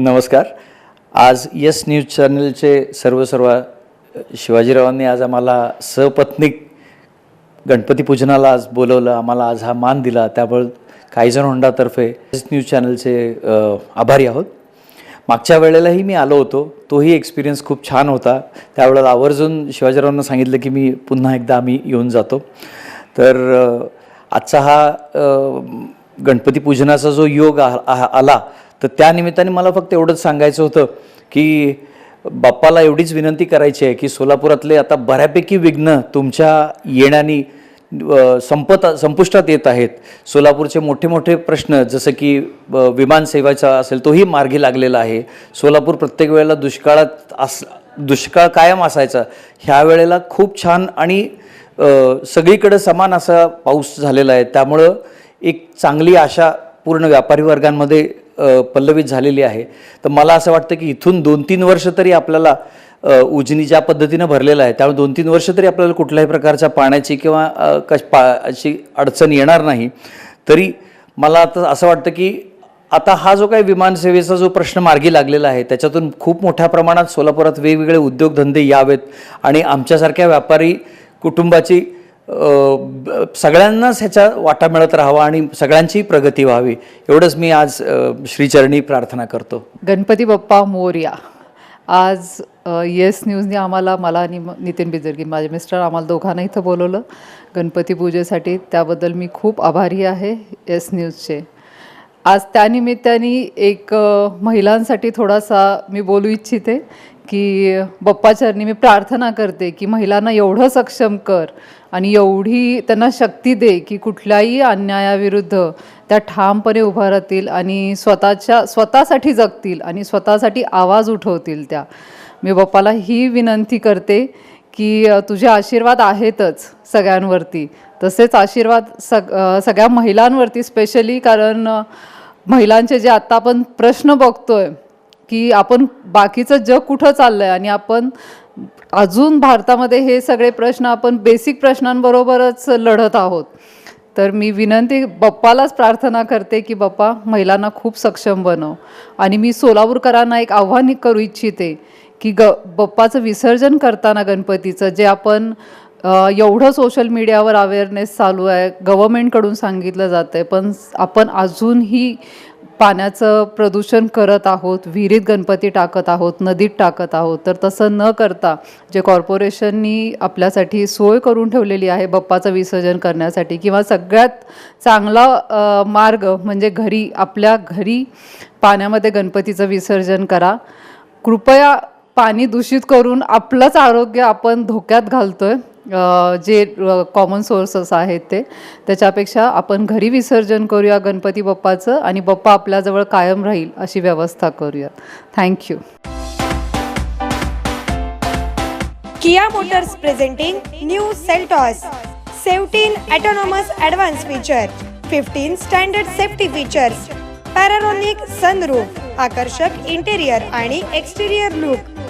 नमस्कार. आज yes news चॅनलचे सर्व सर्व शिवाजीरावांनी आज आम्हाला सपत्निक गणपती पूजनाला आज बोलवलं आम्हाला आज हा मान दिला. त्यामुळे कायझन होंडातर्फे यस न्यूज चॅनलचे आभारी आहोत. मागच्या वेळेलाही मी आलो होतो. तोही एक्सपिरियन्स खूप छान होता. त्यावेळेला आवर्जून शिवाजीरावांना सांगितलं की मी पुन्हा एकदा आम्ही येऊन जातो. तर आजचा हा गणपती पूजनाचा जो योग आ- आला तर त्या निमित्ताने मला फक्त एवढंच सांगायचं होतं की बाप्पाला एवढीच विनंती करायची आहे की सोलापुरातले आता बऱ्यापैकी विघ्न तुमच्या येण्याने संपत संपुष्टात येत आहेत. सोलापूरचे मोठे मोठे प्रश्न जसं की विमानसेवेचा असेल तोही मार्गी लागलेला आहे. सोलापूर प्रत्येक वेळेला दुष्काळात अस दुष्काळ कायम असायचा. ह्या वेळेला खूप छान आणि सगळीकडे समान असा पाऊस झालेला आहे. त्यामुळं एक चांगली आशा पूर्ण व्यापारी वर्गांमध्ये पल्लवित झालेली आहे. तर मला असं वाटतं की इथून दोन तीन वर्ष तरी आपल्याला उजनी ज्या पद्धतीनं भरलेलं आहे त्यामुळे दोन तीन वर्ष तरी आपल्याला कुठल्याही प्रकारच्या पाण्याची किंवा कश पा अशी अडचण येणार नाही. तरी मला आता असं वाटतं की आता हा जो काही विमानसेवेचा जो प्रश्न मार्गी लागलेला आहे त्याच्यातून खूप मोठ्या प्रमाणात सोलापुरात वेगवेगळे उद्योगधंदे यावेत आणि आमच्यासारख्या व्यापारी कुटुंबाची सगळ्यांनाच ह्याचा वाटा मिळत राहावा आणि सगळ्यांची प्रगती व्हावी. एवढंच मी आज श्रीचरणी प्रार्थना करतो. गणपती बाप्पा मोर्या. आज येस न्यूजने आम्हाला मला आणि नितीन बिजरगी माझे मिस्टर आम्हाला दोघांना इथं बोलवलं. गणपती पूजेसाठी त्याबद्दल मी खूप आभारी आहे येस न्यूजचे आज त्यानिमित्ताने एक महिलांसाठी थोडासा मी बोलू इच्छिते की बप्पाचरणी मी प्रार्थना करते की महिलांना एवढं सक्षम कर आणि एवढी त्यांना शक्ती दे की कुठल्याही अन्यायाविरुद्ध त्या ठामपणे उभा राहतील आणि स्वतःच्या स्वतःसाठी जगतील आणि स्वतःसाठी आवाज उठवतील त्या. मी बाप्पाला ही विनंती करते की तुझे आशीर्वाद आहेतच सगळ्यांवरती. तसेच आशीर्वाद सग सगळ्या महिलांवरती स्पेशली कारण महिलांचे जे आत्ता आपण प्रश्न बघतोय की आपण बाकीचं जग कुठं चाललं आहे आणि आपण अजून भारतामध्ये हे सगळे प्रश्न आपण बेसिक प्रश्नांबरोबरच लढत आहोत. तर मी विनंती बाप्पालाच प्रार्थना करते की बाप्पा महिलांना खूप सक्षम बनव आणि मी सोलापूरकरांना एक आव्हान करू इच्छिते की ग बाप्पाचं विसर्जन करताना गणपतीचं जे आपण एवढं सोशल मीडियावर अवेअरनेस चालू आहे. गव्हर्मेंटकडून सांगितलं जातं आहे पण आपण अजूनही पाण्याचं प्रदूषण करत आहोत विहिरीत गणपती टाकत आहोत नदीत टाकत आहोत तर तसं न करता जे कॉर्पोरेशननी आपल्यासाठी सोय करून ठेवलेली आहे बाप्पाचं विसर्जन करण्यासाठी किंवा सगळ्यात चांगला मार्ग म्हणजे घरी आपल्या घरी पाण्यामध्ये गणपतीचं विसर्जन करा. कृपया पाणी दूषित करून आपलंच आरोग्य आपण धोक्यात घालतो आहे जे कॉमन सोर्सेस आहेत ते त्याच्यापेक्षा आपण घरी विसर्जन करूया गणपती बाप्पाचं आणि बाप्पा आपल्याजवळ कायम राहील अशी व्यवस्था करूया thank you Kia motors presenting new Seltos 17 autonomous advanced feature 15 standard safety features panoramic sunroof आकर्षक इंटेरियर आणि एक्सटेरियर लुक